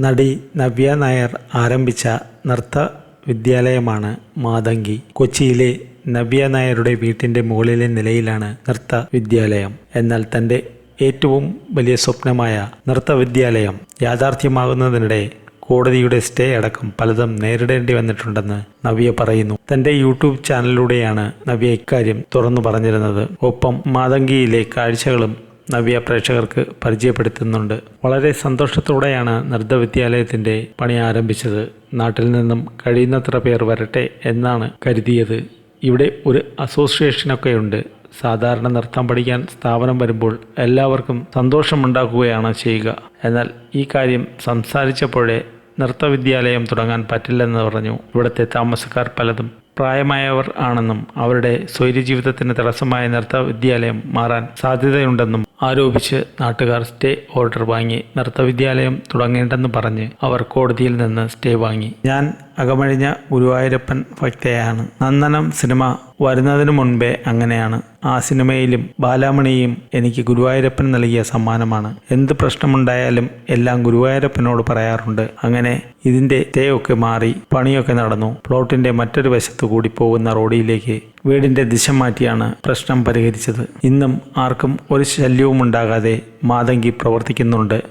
നടി നവ്യ നായർ ആരംഭിച്ച നൃത്ത വിദ്യാലയമാണ് മാതങ്കി കൊച്ചിയിലെ നവ്യ നായരുടെ വീട്ടിന്റെ മുകളിലെ നിലയിലാണ് നൃത്ത വിദ്യാലയം. എന്നാൽ തന്റെ ഏറ്റവും വലിയ സ്വപ്നമായ നൃത്ത വിദ്യാലയം യാഥാർത്ഥ്യമാകുന്നതിനിടെ കോടതിയുടെ സ്റ്റേ അടക്കം പലതും നേരിടേണ്ടി വന്നിട്ടുണ്ടെന്ന് നവ്യ പറയുന്നു. തന്റെ യൂട്യൂബ് ചാനലിലൂടെയാണ് നവ്യ ഇക്കാര്യം തുറന്നു പറഞ്ഞിരുന്നത്. ഒപ്പം മാതങ്കിയിലെ കാഴ്ചകളും നവ്യ പ്രേക്ഷകർക്ക് പരിചയപ്പെടുത്തുന്നുണ്ട്. വളരെ സന്തോഷത്തോടെയാണ് നൃത്ത നൃത്തവിദ്യാലയത്തിന്റെ പണി ആരംഭിച്ചത്. നാട്ടിൽ നിന്നും കഴിയുന്നത്ര പേർ വരട്ടെ എന്നാണ് കരുതിയത്. ഇവിടെ ഒരു അസോസിയേഷനൊക്കെ ഉണ്ട് സാധാരണ നൃത്തം പഠിക്കാൻ സ്ഥാപനം വരുമ്പോൾ എല്ലാവർക്കും സന്തോഷമുണ്ടാക്കുകയാണ് ചെയ്യുക. എന്നാൽ ഈ കാര്യം സംസാരിച്ചപ്പോഴേ നൃത്തവിദ്യാലയം തുടങ്ങാൻ പറ്റില്ലെന്ന് പറഞ്ഞു. ഇവിടുത്തെ താമസക്കാർ പലതും പ്രായമായവർ ആണെന്നും അവരുടെ സ്വൈര്യജീവിതത്തിന് തടസ്സമായ നൃത്ത വിദ്യാലയം മാറാൻ സാധ്യതയുണ്ടെന്നും ആരോപിച്ച് നാട്ടുകാർ സ്റ്റേ ഓർഡർ വാങ്ങി നൃത്തവിദ്യാലയം തുടങ്ങേണ്ടെന്ന് പറഞ്ഞ് അവർ കോടതിയിൽ നിന്ന് സ്റ്റേ വാങ്ങി. ഞാൻ അകമഴിഞ്ഞ ഗുരുവായൂരപ്പൻ ഭക്തയാണ്. നന്ദനം സിനിമ വരുന്നതിന് മുൻപേ അങ്ങനെയാണ്. ആ സിനിമയിലും ബാലാമണിയും എനിക്ക് ഗുരുവായൂരപ്പൻ നൽകിയ സമ്മാനമാണ്. എന്ത് പ്രശ്നമുണ്ടായാലും എല്ലാം ഗുരുവായൂരപ്പനോട് പറയാറുണ്ട്. അങ്ങനെ ഇതിന്റെ തേയൊക്കെ മാറി പണിയൊക്കെ നടന്നു. പ്ലോട്ടിന്റെ മറ്റൊരു വശത്തു കൂടി പോകുന്ന റോഡിലേക്ക് വീടിന്റെ ദിശ മാറ്റിയാണ് പ്രശ്നം പരിഹരിച്ചത്. ഇന്നും ആർക്കും ഒരു ശല്യവും ഉണ്ടാകാതെ മാതങ്കി പ്രവർത്തിക്കുന്നുണ്ട്.